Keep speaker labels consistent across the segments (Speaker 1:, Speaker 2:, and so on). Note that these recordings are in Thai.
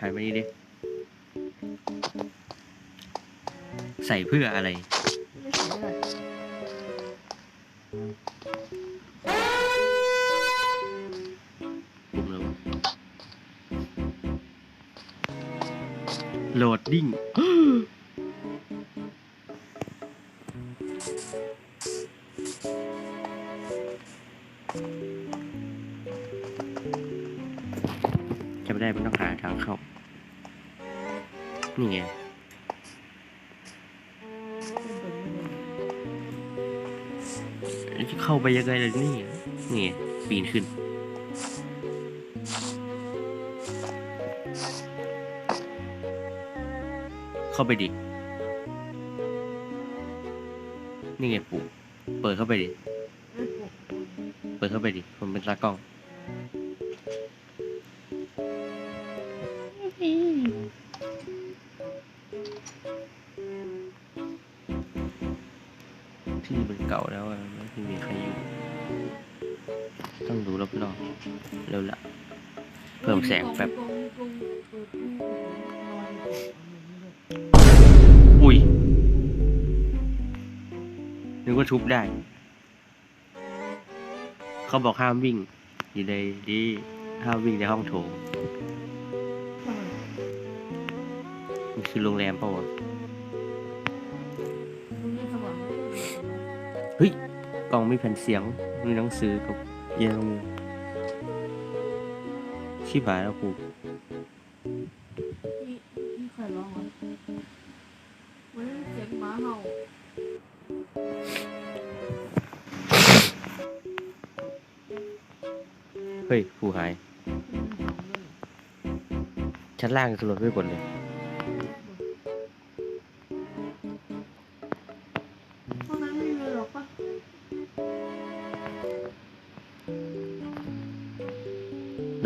Speaker 1: หันมานี่ดิ ใส่เพื่ออะไร โหลดดิ้งจะไม่ได้มันต้องหาทางเข้า นี่ไงจะเข้าไปยังไงล่ะนี่นี่ไงปีนขึ้น เข้าไปดิ นี่ไงปู่เปิดเข้าไปดิ เปิดเข้าไปดิ ผมเป็นตากล้อง เร็วละเพิ่มแสงแป๊บอุ้ยนึกว่าทุบได้ เขาบอกห้ามวิ่ง อยู่ในที่ห้ามวิ่งในห้องโถงมันคือโรงแรมเปล่าวะกล่องไมีแผ่นเสียงมีหนังสือกับเอียงมือ ชิบหายแล้วกู
Speaker 2: นี่ใครร้องวะมันเสียงหมาเห่า
Speaker 1: เฮ้ยผู้หาย ชั้นล่างสลดไม่กดเลย
Speaker 2: ห้องนั้นไม่มีหรอกปะ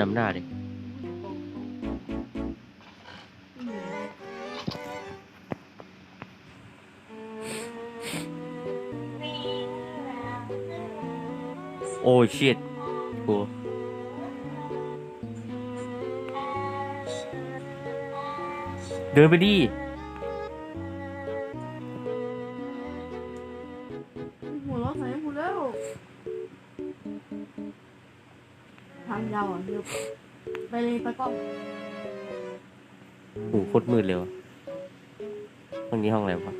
Speaker 1: นำหน้าดิ โอ้ชิตกูเดินไปดิ
Speaker 2: หัวเราะใส่กูแล้วทางยาวอะเดี๋ยวไปเลยไปกล้อง
Speaker 1: โอ้โหโคตรมืดเลยวะห้องนี้ห้องอะไรวะ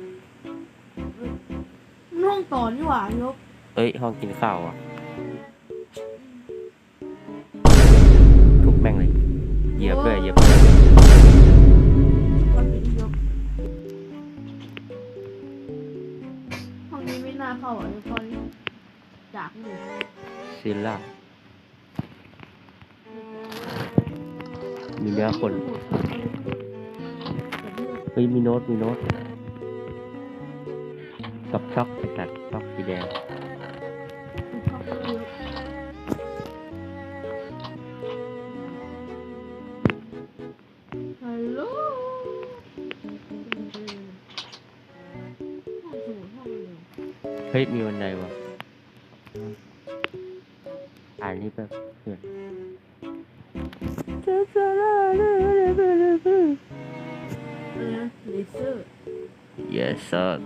Speaker 2: มันห้องต่อนี่หว่ายก
Speaker 1: เอ้ย ห้องกินข้าวอะ แม่งเลย เหยียบด้วยเหยียบด้วย
Speaker 2: มันเป็นยกห้องนี้ไม่น่าเข้าอะเดี๋ยวพอจากนี่
Speaker 1: ซิลล่ามีเนื้อคน เฮ้ยมีโน้ตมีโน้ตกับช็อกไอ้สัตว์ช็อกสีแดง yes sir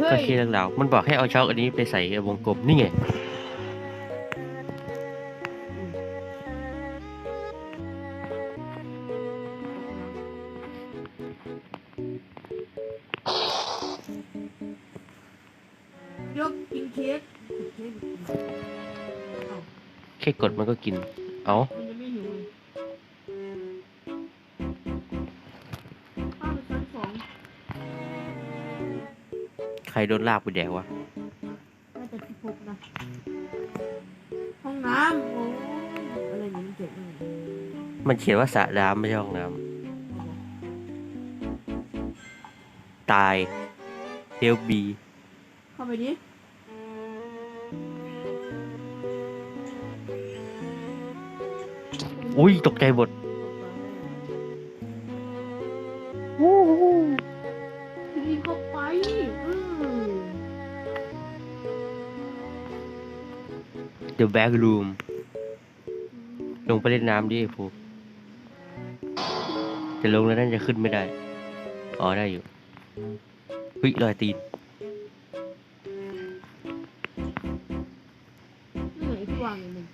Speaker 2: เฮ้
Speaker 1: ก็
Speaker 2: ย
Speaker 1: เคเรื่องราวมันบอกให้เอาช็อกอันนี้ไปใส่ในวงกลมนี่ไง
Speaker 2: ยกกินเค้กเค้กเอ้า
Speaker 1: แค่กดมันก็กิน เอา
Speaker 2: มัน
Speaker 1: ใครโดนลากไปแดกวะ
Speaker 2: น่าจะพี่ฟุนะ ห้องน้ำโอ้อะไรอย่างนี้
Speaker 1: มันเขียนว่าสระน้ำไม่ใช่ห้องน้ำตายเดลบี
Speaker 2: เข้าไปดิ
Speaker 1: อุ้ยตกใจหมด แบ็กรูมลงไปเล่นน้ำดิภูจะลงแล้วนั่นจะขึ้นไม่ได้ อ๋อได้อยู่เฮ้ยรอยตีน
Speaker 2: นี่ไงที่วางอยู่หนึ่ง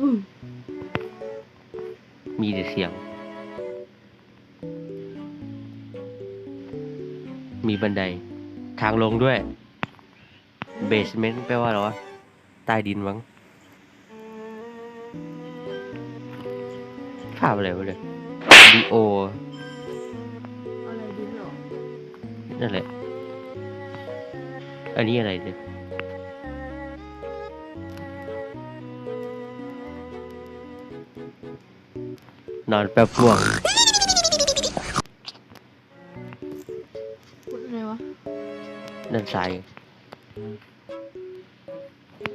Speaker 2: อืม
Speaker 1: มีแต่เสียง มีบันได ทางลงด้วยเบสเมนต์แปลว่าอะไรวะใต้ดินมั้งภาพอะไรวะเนี่ยดีโอ
Speaker 2: อะไรดีไม่ออก
Speaker 1: นั่นแหละ อันนี้อะไรเนี่ยนอนแป๊บง่วง
Speaker 2: กดอะไรวะ
Speaker 1: ด้านซ้าย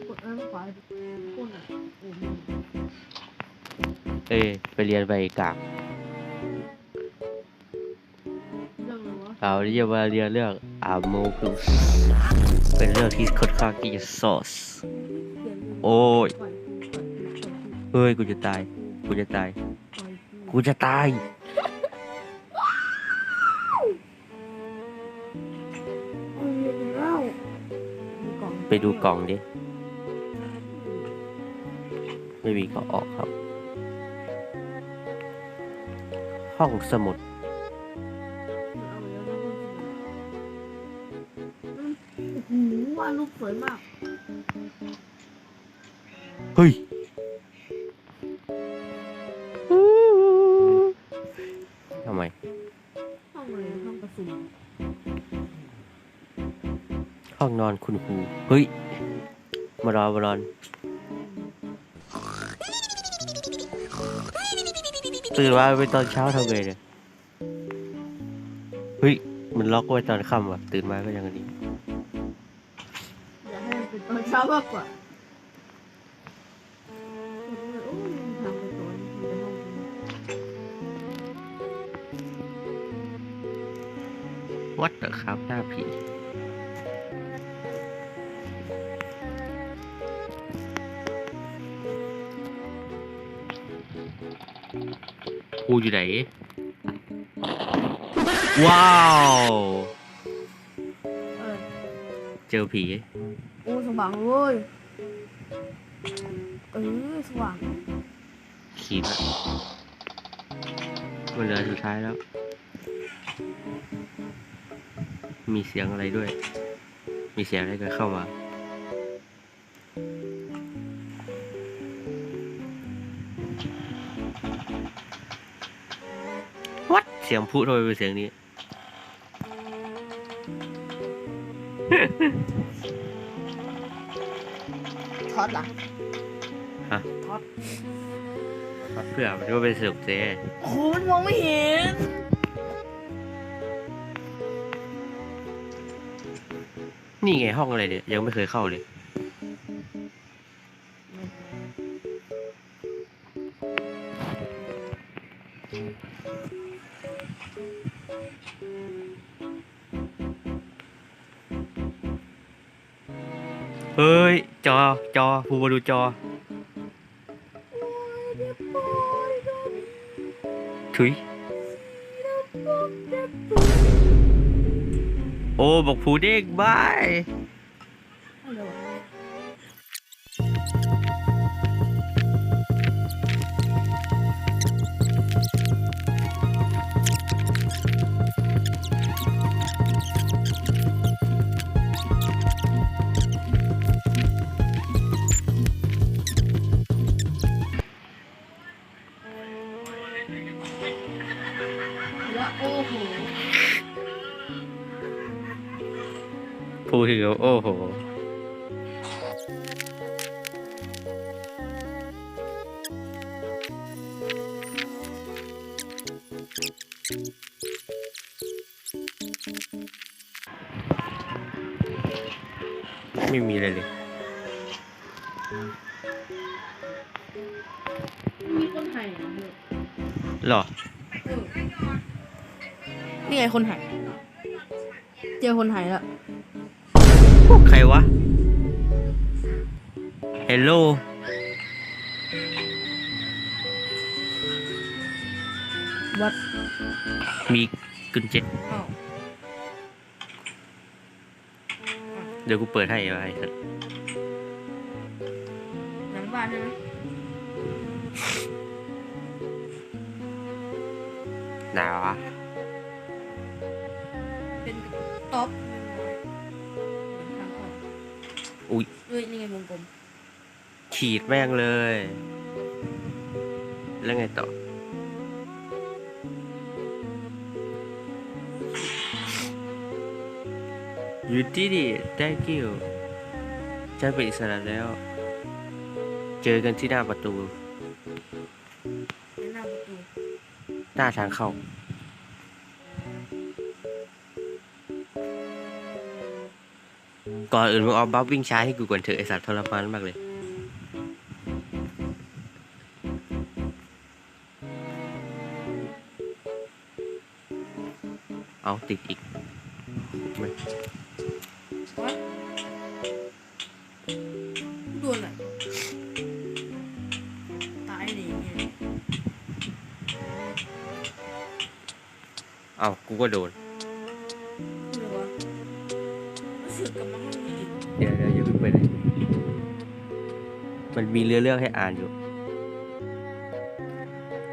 Speaker 2: กดอันขวาก้นอะโอ้โห
Speaker 1: เอ้ยไปเรียนไปกาก
Speaker 2: เรื่องอะไรวะ
Speaker 1: เอาเรียกว่าเรียนเรื่องอาโมคุสเป็นเรื่องที่ค่อนข้างที่จะซอส
Speaker 2: เปลี่ยนเรื่อง
Speaker 1: โอ้ย
Speaker 2: ปล่อยปล่อยปล่อย
Speaker 1: เฮ้ยกูจะตาย กูจะตาย
Speaker 2: ปล่อย
Speaker 1: กูจะตาย ไปดูกล่องดิ ไม่มีก็ออกครับ ห้องสมุด
Speaker 2: เอาแล้วนะอืมโอ้โหวาดรูปสวยมาก
Speaker 1: เฮ้ย
Speaker 2: ห้อง
Speaker 1: นอนคุณครูเฮ้ย มารอมารอนตื่นมาไปตอนเช้าทำไงเนี่ยเฮ้ย มันล็อกไว้ตอนค่ำว่ะ ตื่นมาก็ยังอันนี้
Speaker 2: อยากให้มันเป็นตอนเช้ามากกว่าโอ้ยทำไปก่อนทำไปห้องนี้
Speaker 1: วัดเหรอครับหน้าผี ครูอยู่ไหน ว้าว
Speaker 2: เออ
Speaker 1: เจอผี
Speaker 2: โอ้สว่างเว้ยเออสว่าง
Speaker 1: ขีดมันเหลือสุดท้ายแล้ว มีเสียงอะไรด้วย มีเสียงอะไรก็เข้ามา เสียงพูดทำไมเป็นเสียงนี้
Speaker 2: ช็อตเหรอ
Speaker 1: ฮะ
Speaker 2: ช็อต
Speaker 1: เพื่อมันก็เป็นสุกเซ
Speaker 2: โอ้โหมันมองไม่เห็น
Speaker 1: นี่ไงห้องอะไรเนี่ย ยังไม่เคยเข้าเลย อจอภูมาดูจอถุ ภูถึงกับโอ้โหไม่มีอะไรเลย
Speaker 2: มีคนไทยอะเออ
Speaker 1: หรอ
Speaker 2: เออนี่ไงคนไทยเจอคนไทยแล้ว
Speaker 1: ใครวะเฮลโล
Speaker 2: วัด
Speaker 1: มีกุญแจ
Speaker 2: อ้าว
Speaker 1: เดี๋ยวกูเปิดให้ไว้สัตว์
Speaker 2: หลังบ้านใช่ไหม
Speaker 1: หนาวะ
Speaker 2: อุ้
Speaker 1: ย
Speaker 2: เอ้ยนี่ไงวงกลม
Speaker 1: ขีดแม่งเลย แล้วไงต่อ You did it thank you ฉันเป็นอิสระแล้ว เจอกันที่หน้าประตู
Speaker 2: เป็นหน้าประตู
Speaker 1: หน้าทางเข้า ก่อนอื่นมึงเอาบัฟวิ่งช้าให้กูก่อนเถอะไอสัตว์ทรมานมากเลย เอาติดอีกไม่
Speaker 2: วัดโดนอะไรตายเลยเนี่ย
Speaker 1: เอากูก็โดน
Speaker 2: กลับมาห้องนี้
Speaker 1: เดี๋ยวเดี๋ยวอย่าเพิ่งไปเลยมันมีเรื่องเรื่องให้อ่านอยู่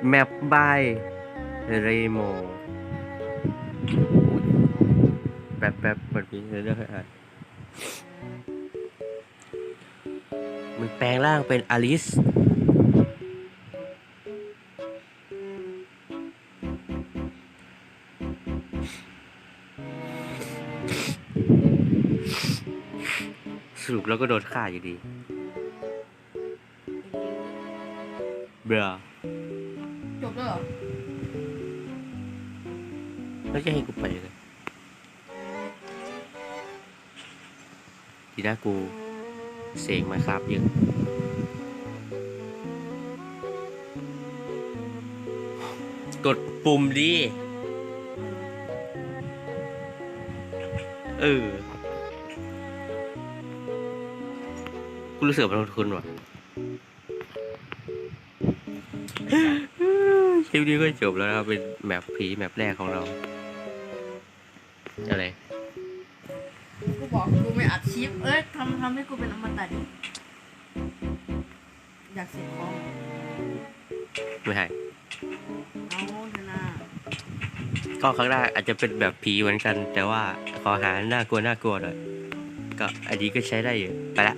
Speaker 1: แมปบายเรโมแป๊บแป๊บมันมีเรื่องเรื่องให้อ่านมึงแปลงร่างเป็นอลิส แล้วก็โดนฆ่าอยู่ดี เบรอ
Speaker 2: จบแล้วเหรอ
Speaker 1: แล้วจะให้กูไปเลยทีหน้ากูเสกมาครับเยอะกดปุ่มดิเออ กูรู้สึกว่ามันลงทุนว่ะคลิปนี้ก็จบแล้วนะครับเป็นแมปผีแมปแรกของเรา อะไร
Speaker 2: กูบอกกูไม่อัดคลิปเอ้ยทำทำให้กูเป็นอมตะดิอยากเสียของ
Speaker 1: ไม่ให้
Speaker 2: เอาเถอะนะ
Speaker 1: ก็ครั้งแรกอาจจะเป็นแบบผีเหมือนกัน แต่ว่าขอหาน่ากลัวน่ากลัวหน่อยก็อันนี้ก็ใช้ได้อยู่ไปละ